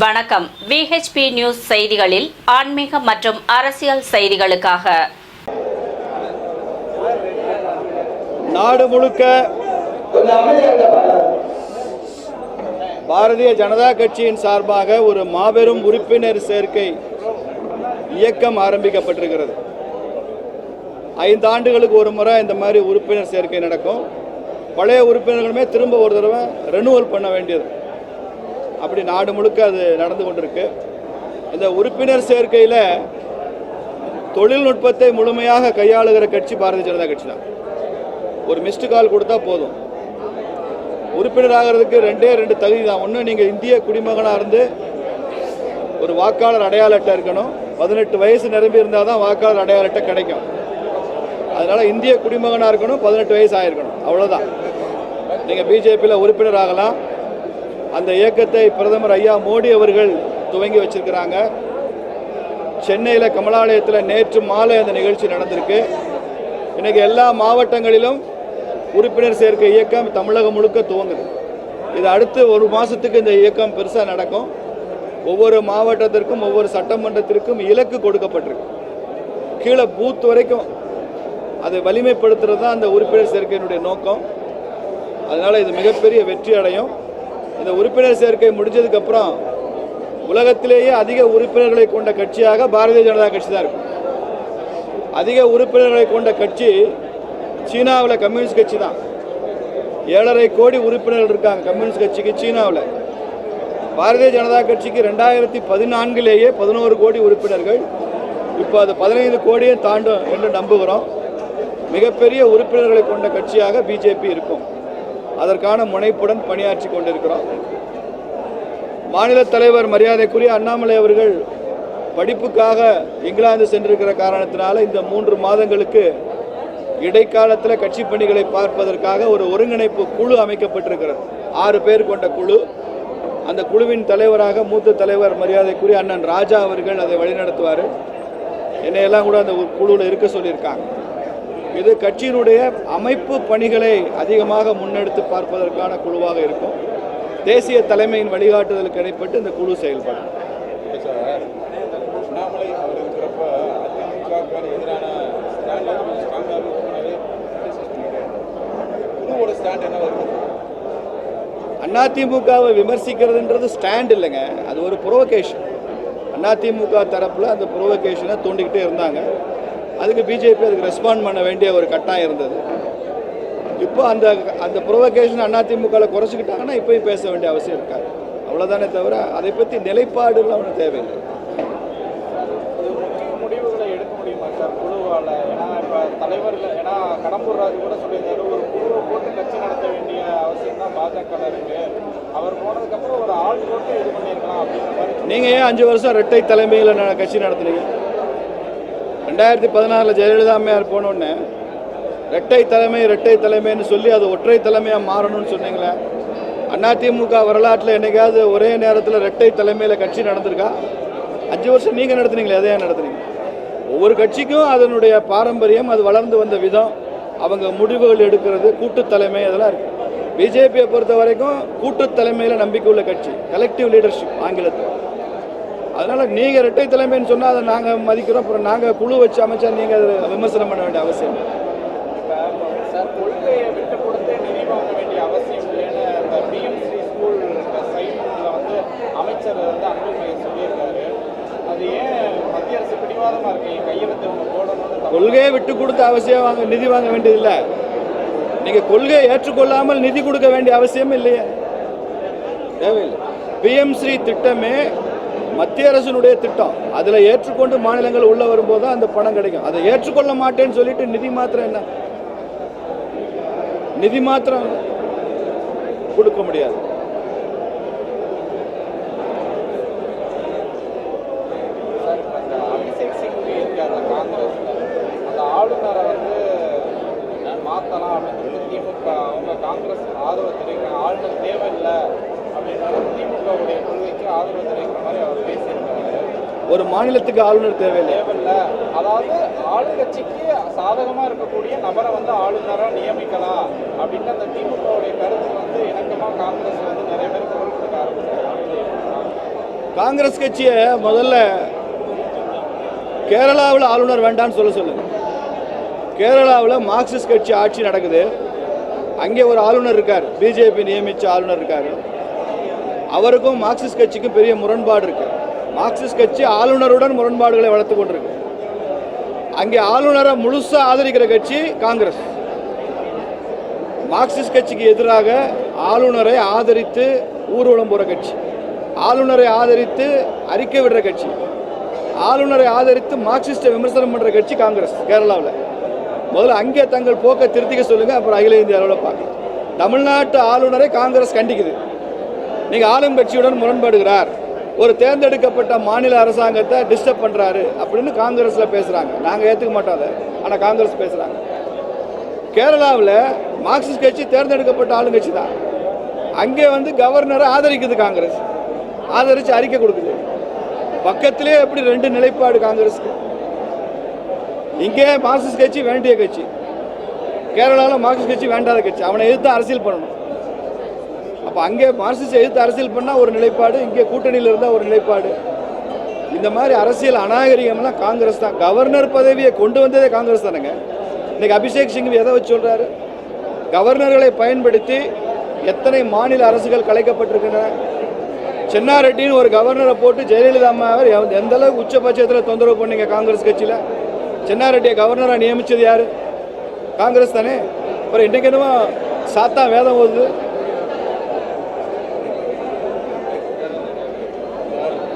வணக்கம். VHP news செய்திகளில் ஆன்மீக மற்றும் அரசியல் செய்திகளுக்காக. நாடு முழுக்க பாரதிய ஜனதா கட்சியின் சார்பாக ஒரு மாபெரும் உறுப்பினர் சேர்க்கை இயக்கம் ஆரம்பிக்கப்பட்டிருக்கிறது. ஐந்து ஆண்டுகளுக்கு ஒரு முறை இந்த மாதிரி உறுப்பினர் சேர்க்கை நடக்கும். பழைய உறுப்பினர்களுமே திரும்ப ஒரு தடவை ரெனுவல் பண்ண வேண்டியது. அப்படி நாடு முழுக்க அது நடந்து கொண்டிருக்கு. இந்த உறுப்பினர் சேர்க்கையில் தொழில்நுட்பத்தை முழுமையாக கையாளுகிற கட்சி பாரதிய ஜனதா கட்சி தான். ஒரு மிஸ்டு கால் கொடுத்தா போதும். உறுப்பினர் ஆகிறதுக்கு ரெண்டே ரெண்டு தகுதி தான். ஒன்று நீங்கள் இந்திய குடிமகனாக இருந்து ஒரு வாக்காளர் அடையாள அட்டை இருக்கணும். பதினெட்டு வயசு நிரம்பி இருந்தால் தான் வாக்காளர் அடையாள அட்டை கிடைக்கும். அதனால் இந்திய குடிமகனாக இருக்கணும் பதினெட்டு வயசு ஆகிருக்கணும் அவ்வளோதான் நீங்கள் பிஜேபியில் உறுப்பினர் ஆகலாம். அந்த இயக்கத்தை பிரதமர் ஐயா மோடி அவர்கள் துவங்கி வச்சிருக்கிறாங்க. சென்னையில் கமலாலயத்தில் நேற்று மாலை அந்த நிகழ்ச்சி நடந்திருக்கு. இன்றைக்கி எல்லா மாவட்டங்களிலும் உறுப்பினர் சேர்க்கை இயக்கம் தமிழகம் முழுக்க துவங்குது. இது அடுத்து ஒரு மாதத்துக்கு இந்த இயக்கம் பெருசாக நடக்கும். ஒவ்வொரு மாவட்டத்திற்கும் ஒவ்வொரு சட்டமன்றத்திற்கும் இலக்கு கொடுக்கப்பட்டிருக்கு. கீழே பூத் வரைக்கும் அதை வலிமைப்படுத்துறது தான் அந்த உறுப்பினர் சேர்க்கையினுடைய நோக்கம். அதனால் இது மிகப்பெரிய வெற்றி அடையும். இந்த உறுப்பினர் சேர்க்கை முடிஞ்சதுக்கப்புறம் உலகத்திலேயே அதிக உறுப்பினர்களை கொண்ட கட்சியாக பாரதிய ஜனதா கட்சி தான் இருக்கும். அதிக உறுப்பினர்களை கொண்ட கட்சி சீனாவில் கம்யூனிஸ்ட் கட்சி தான். ஏழரை கோடி உறுப்பினர்கள் இருக்காங்க கம்யூனிஸ்ட் கட்சிக்கு சீனாவில். பாரதிய ஜனதா கட்சிக்கு ரெண்டாயிரத்தி பதினான்கிலேயே பதினோரு கோடி உறுப்பினர்கள். இப்போ அது பதினைந்து கோடியை தாண்டும் என்று நம்புகிறோம். மிகப்பெரிய உறுப்பினர்களை கொண்ட கட்சியாக பிஜேபி இருக்கும். அதற்கான முனைப்புடன் பணியாற்றி கொண்டிருக்கிறோம். மாநில தலைவர் மரியாதைக்குரிய அண்ணாமலை அவர்கள் படிப்புக்காக இங்கிலாந்து சென்றிருக்கிற காரணத்தினால இந்த மூன்று மாதங்களுக்கு இடைக்காலத்தில் கட்சி பணிகளை பார்ப்பதற்காக ஒரு ஒருங்கிணைப்பு குழு அமைக்கப்பட்டிருக்கிறது. ஆறு பேர் கொண்ட குழு. அந்த குழுவின் தலைவராக மூத்த தலைவர் மரியாதைக்குரிய அண்ணன் ராஜா அவர்கள் அதை வழிநடத்துவார். என்னையெல்லாம் கூட அந்த குழுவில் இருக்க சொல்லியிருக்காங்க. இது கட்சியினுடைய அமைப்பு பணிகளை அதிகமாக முன்னெடுத்து பார்ப்பதற்கான குழுவாக இருக்கும். தேசிய தலைமையின் வழிகாட்டுதலுக்கு இடைப்பட்டு இந்த குழு செயல்படும். அதிமுகவை விமர்சிக்கிறதுன்றது ஸ்டாண்ட் இல்லைங்க. அது ஒரு ப்ரொவகேஷன் அதிமுக தரப்பில் அந்த ப்ரொவகேஷனை தூண்டிக்கிட்டே இருந்தாங்க. அதுக்கு பிஜேபி அதுக்கு ரெஸ்பாண்ட் பண்ண வேண்டிய ஒரு கட்டாயம் இருந்தது. இப்போ அந்த அந்த ப்ரொவகேஷன் அதிமுகவில் குறைச்சிக்கிட்டாங்கன்னா இப்போயும் பேச வேண்டிய அவசியம் இருக்காது. அவ்வளோதானே தவிர அதை பற்றி நிலைப்பாடுலாம் ஒன்றும் தேவையில்லை. முடிவுகளை எடுக்க முடியுமா சார்? குழுவால் ஏன்னா இப்போ தலைவர்கள் ஏன்னா கடம்பூர் ராஜு கூட சொல்லியிருந்தாரு ஒரு குழுவை போட்டு கட்சி நடத்த வேண்டிய அவசியம் தான் பாஜக இருக்கு. அவர் போனதுக்கப்புறம் ஒரு ஆள் போட்டு இது பண்ணியிருக்கலாம் அப்படின்ற மாதிரி நீங்கள் ஏன் அஞ்சு வருஷம் ரெட்டை தலைமையில் கட்சி நடத்துனீங்க? ரெண்டாயிரத்தி பதினாறில் ஜெயலலிதா அம்மையார் போனோடனே ரெட்டை தலைமை ரெட்டை தலைமைன்னு சொல்லி அது ஒற்றை தலைமையாக மாறணும்னு சொன்னீங்களே அதிமுக வரலாற்றில் என்னைக்காவது ஒரே நேரத்தில் ரெட்டை தலைமையில் கட்சி நடந்திருக்கா? அஞ்சு வருஷம் நீங்கள் நடத்துனீங்களே அதே நடத்துனீங்க? ஒவ்வொரு கட்சிக்கும் அதனுடைய பாரம்பரியம் அது வளர்ந்து வந்த விதம் அவங்க முடிவுகள் எடுக்கிறது கூட்டு தலைமை அதெல்லாம் இருக்குது பிஜேபியை பொறுத்த வரைக்கும் கூட்டு தலைமையில் நம்பிக்கை உள்ள கட்சி கலெக்டிவ் லீடர்ஷிப் ஆங்கிலத்தில். அதனால் நீங்கள் இரட்டை தலைமைன்னு சொன்னால் அதை நாங்கள் மதிக்கிறோம். அப்புறம் நாங்கள் குழு வச்சு அமைச்சா நீங்கள் அதை விமர்சனம் பண்ண வேண்டிய அவசியம் அமைச்சர் வந்து அன்புமணி சொல்லியிருக்காரு. அது ஏன் மத்திய அரசு பிடிவாதமாக இருக்கு? என் கையெழுத்து ஒன்று போடணும்னு தமிழ் கொள்கையை விட்டு கொடுத்து அவசியம் வாங்க நிதி வாங்க வேண்டியதில்லை நீங்கள் கொள்கையை ஏற்றுக்கொள்ளாமல் நிதி கொடுக்க வேண்டிய அவசியம் இல்லையே. தேவையில்லை. பிஎம் ஸ்ரீ திட்டமே மத்திய அரசினுடைய திட்டம். அதில் ஏற்றுக்கொண்டு மாநிலங்கள் உள்ள வரும்போது தான் அந்த பணம் கிடைக்கும். அதை ஏற்றுக்கொள்ள மாட்டேன்னு சொல்லிட்டு நிதி மாத்திரம் என்ன? நிதி மாத்திரம் கொடுக்க முடியாது. அந்த வந்து மாற்றலாம் அப்படின்னு திமுக அவங்க காங்கிரஸ் ஆதரவு தெரிவிக்க ஆளுநர் தேவையில்லை. ஒரு மாநிலத்துக்கு ஆளுநர் தேவையில்லை. தேவையில்லை. அதாவது ஆளுங்கட்சிக்கு சாதகமாக இருக்கக்கூடிய நபரை வந்து ஆளுநராக நியமிக்கலாம் அப்படின்னு அந்த திமுகவுடைய கருத்து வந்து இணக்கமாக காங்கிரஸ் வந்து நிறைய பேர் குரல் கொடுக்க ஆரம்பிச்சிருக்காங்க. காங்கிரஸ் கட்சியை முதல்ல கேரளாவில் ஆளுநர் வேண்டாம்னு சொல்ல சொல்லுங்க கேரளாவில் மார்க்சிஸ்ட் கட்சி ஆட்சி நடக்குது. அங்கே ஒரு ஆளுநர் இருக்கார். பிஜேபி நியமித்த ஆளுநர் இருக்கார். அவருக்கும் மார்க்சிஸ்ட் கட்சிக்கும் பெரிய முரண்பாடு இருக்கு. மார்க்சிஸ்ட் கட்சி ஆளுநருடன் முரண்பாடுகளை வளர்த்து கொண்டிருக்கு. அங்கே ஆளுநரை முழுசாக ஆதரிக்கிற கட்சி காங்கிரஸ். மார்க்சிஸ்ட் கட்சிக்கு எதிராக ஆளுநரை ஆதரித்து ஊர்வலம் போகிற கட்சி. ஆளுநரை ஆதரித்து அறிக்கை விடுற கட்சி. ஆளுநரை ஆதரித்து மார்க்சிஸ்டை விமர்சனம் பண்ணுற கட்சி காங்கிரஸ் கேரளாவில். முதல்ல அங்கே தங்கள் போக்கை திருத்திக்க சொல்லுங்கள் அப்புறம் அகில இந்திய அளவில் பார்க்கலாம். தமிழ்நாட்டு ஆளுநரை காங்கிரஸ் கண்டிக்குது. நீங்கள் ஆளுங்கட்சியுடன் முரண்படுகிறார். ஒரு தேர்ந்தெடுக்கப்பட்ட மாநில அரசாங்கத்தை டிஸ்டர்ப் பண்ணுறாரு அப்படின்னு காங்கிரஸில் பேசுகிறாங்க நாங்கள் ஏற்றுக்க மாட்டோம் அதை. ஆனால் காங்கிரஸ் பேசுகிறாங்க கேரளாவில் மார்க்சிஸ்ட் கட்சி தேர்ந்தெடுக்கப்பட்ட ஆளுங்கட்சி தான். அங்கே வந்து கவர்னரை ஆதரிக்குது காங்கிரஸ். ஆதரித்து அறிக்கை கொடுக்குது. பக்கத்திலே எப்படி ரெண்டு நிலைப்பாடு காங்கிரஸுக்கு? இங்கே மார்க்சிஸ்ட் கட்சி வேண்டிய கட்சி. கேரளாவில் மார்க்சிஸ்ட் கட்சி வேண்டாத கட்சி. அவனை எதிர்த்து அரசியல் பண்ணணும். அப்போ அங்கே மார்க்சிஸ்ட் எதிர்த்து அரசியல் பண்ணால் ஒரு நிலைப்பாடு இங்கே கூட்டணியில் இருந்தால் ஒரு நிலைப்பாடு. இந்த மாதிரி அரசியல் அநாகரிகம்லாம் காங்கிரஸ் தான். கவர்னர் பதவியை கொண்டு வந்ததே காங்கிரஸ் தானேங்க? இன்னைக்கு அபிஷேக் சிங் எதை வச்சு சொல்கிறாரு கவர்னர்களை பயன்படுத்தி எத்தனை மாநில அரசுகள் கலைக்கப்பட்டிருக்கின்றன? சென்னாரெட்டின்னு ஒரு கவர்னரை போட்டு ஜெயலலிதா அம்மாவை எந்த- எந்த அளவுக்கு உச்சபட்சத்தில் தொந்தரவு பண்ணீங்க காங்கிரஸ் கட்சியில்? சென்னாரெட்டியை கவர்னராக நியமித்தது யார்? காங்கிரஸ் தானே? அப்புறம் இன்றைக்கு என்னமோ சாத்தா வேதம் ஓதுது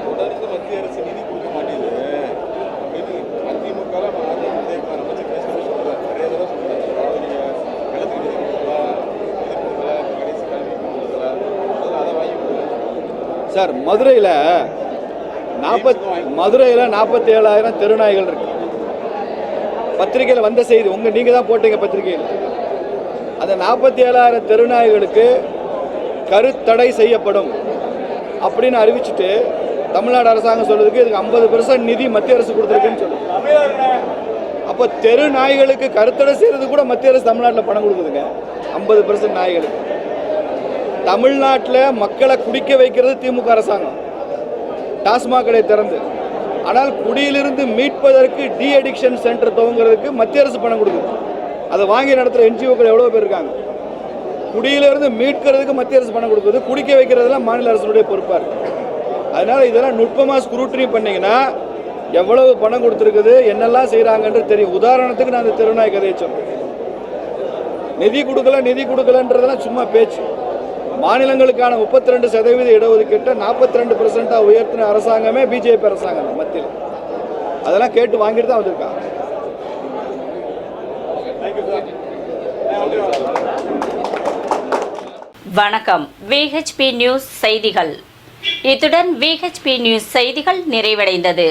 தொடர்ந்து மத்திய அரசு நிதி கொடுக்க மாட்டேங்குது அப்படின்னு அதிமுக உதயகுமார் அமைச்சர் பேசுறது சொல்றாரு நிறைய தடவை சொல்றாரு அதாவது நீங்க நிலத்துக்கு நிதி கொடுக்கல இது கொடுக்கல கடைசி கல்விக்கு கொடுக்கல அதில் அதை வாங்கி கொடுக்கல சார் மதுரையில் நாற்பத் மதுரையில் நாற்பத்தி ஏழாயிரம் தெருநாய்கள் இருக்கு. பத்திரிகையில் வந்த செய்தி உங்கள் நீங்கள் தான் போட்டீங்க பத்திரிகையில். அந்த நாற்பத்தி ஏழாயிரம் தெருநாய்களுக்கு கருத்தடை செய்யப்படும் அப்படின்னு அறிவிச்சிட்டு தமிழ்நாடு அரசாங்கம் சொல்றதுக்கு இதுக்கு ஐம்பது பெர்சன்ட் நிதி மத்திய அரசு கொடுத்துருக்குன்னு சொல்லுங்க அப்போ தெரு நாய்களுக்கு கருத்தடை செய்யறது கூட மத்திய அரசு தமிழ்நாட்டில் பணம் கொடுக்குதுங்க. ஐம்பது பெர்சன்ட் நாய்களுக்கு. தமிழ்நாட்டில் மக்களை குடிக்க வைக்கிறது திமுக அரசாங்கம். டாஸ்மாக் கடை திறந்து. ஆனால் குடியிலிருந்து மீட்பதற்கு டி அடிக்ஷன் சென்டர் துவங்குறதுக்கு மத்திய அரசு பணம் கொடுக்குது. அதை வாங்கி நடத்துகிற என்ஜிஓக்கள் எவ்வளோ பேர் இருக்காங்க. குடியிலிருந்து மீட்கிறதுக்கு மத்திய அரசு பணம் கொடுக்குது. குடிக்க வைக்கிறதெல்லாம் மாநில அரசுடைய பொறுப்பாக இருக்குது அதனால் இதெல்லாம் நுட்பமாக ஸ்க்ரூட்னி பண்ணிங்கன்னா எவ்வளவு பணம் கொடுத்துருக்குது என்னெல்லாம் செய்கிறாங்கன்றது தெரியும். உதாரணத்துக்கு நான் அந்த திருநாய் கதையை சொன்னேன் நிதி கொடுக்கல நிதி கொடுக்கலன்றதெல்லாம் சும்மா பேச்சு. மாநிலங்களுக்கான முப்பத்தி ரெண்டு சதவீத இடஒதுக்கீட்டை நாற்பத்தி ரெண்டு பர்சன்ட்டாக உயர்த்தின அரசாங்கமே பிஜேபி அரசாங்கம் தான் மத்தியில். அதெல்லாம் கேட்டு வாங்கிட்டு தான் வந்திருக்காங்க வணக்கம். விஹெச்பி நியூஸ் செய்திகள். இத்துடன் விஹெச்பி நியூஸ் செய்திகள் நிறைவடைந்தது.